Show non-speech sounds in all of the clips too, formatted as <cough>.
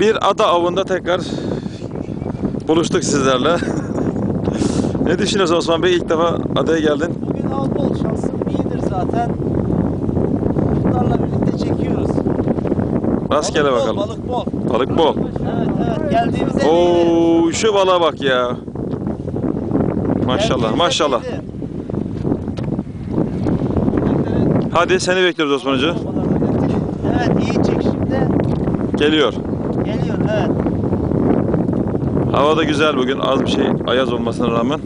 Bir ada avında tekrar buluştuk sizlerle. <laughs> ne düşünüyorsun Osman Bey? İlk defa adaya geldin. Bugün av bol şansım iyidir zaten. Muhtarla birlikte çekiyoruz. Rastgele Balık bakalım. Bol, balık bol. Balık bol. Evet evet geldiğimize değdi. Oo şu balığa bak ya. Maşallah maşallah. Hadi seni bekliyoruz Osman Hoca. Evet iyi çek şimdi. Geliyor. Geliyor evet. Hava da güzel bugün. Az bir şey ayaz olmasına rağmen.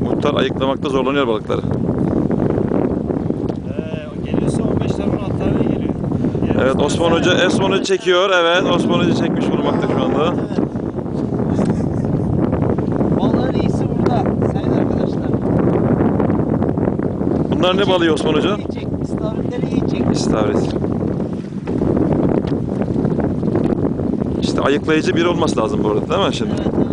Muhtar ayıklamakta zorlanıyor balıkları. Ee, geliyorsa 15 tane 16 tane geliyor. Diğer Evet Osman Hoca, Osman Hoca çekiyor. Evet Osman Hoca çekmiş bulunmakta şu anda. Evet. Bunlar ne balığı Osman Hoca? İstavritleri iyi çek. İstavrit. İşte ayıklayıcı biri olması lazım bu arada değil mi şimdi? Evet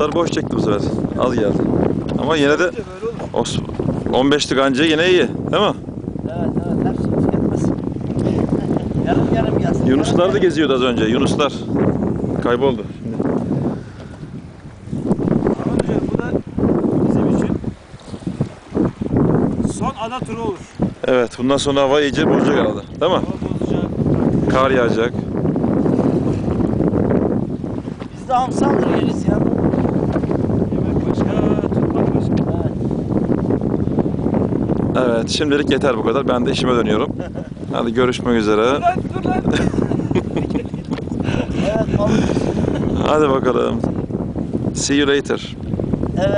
Muhtar boş çekti bu sefer. Az geldi. Ama yine de böyle olur. Os 15'lik anca yine iyi değil mi? Evet evet hepsini tüketmesin. yarım yarım yazsın. Yunuslar da geziyordu az önce. Yunuslar kayboldu. Ada turu olur. Evet bundan sonra hava iyice bozacak herhalde. Değil mi? Kar yağacak. Biz de hamsi alıyoruz ya. Evet. Şimdilik yeter bu kadar. Ben de işime dönüyorum. <laughs> Hadi görüşmek üzere. Dur lan dur lan. Evet. <laughs> Hadi bakalım. See you later.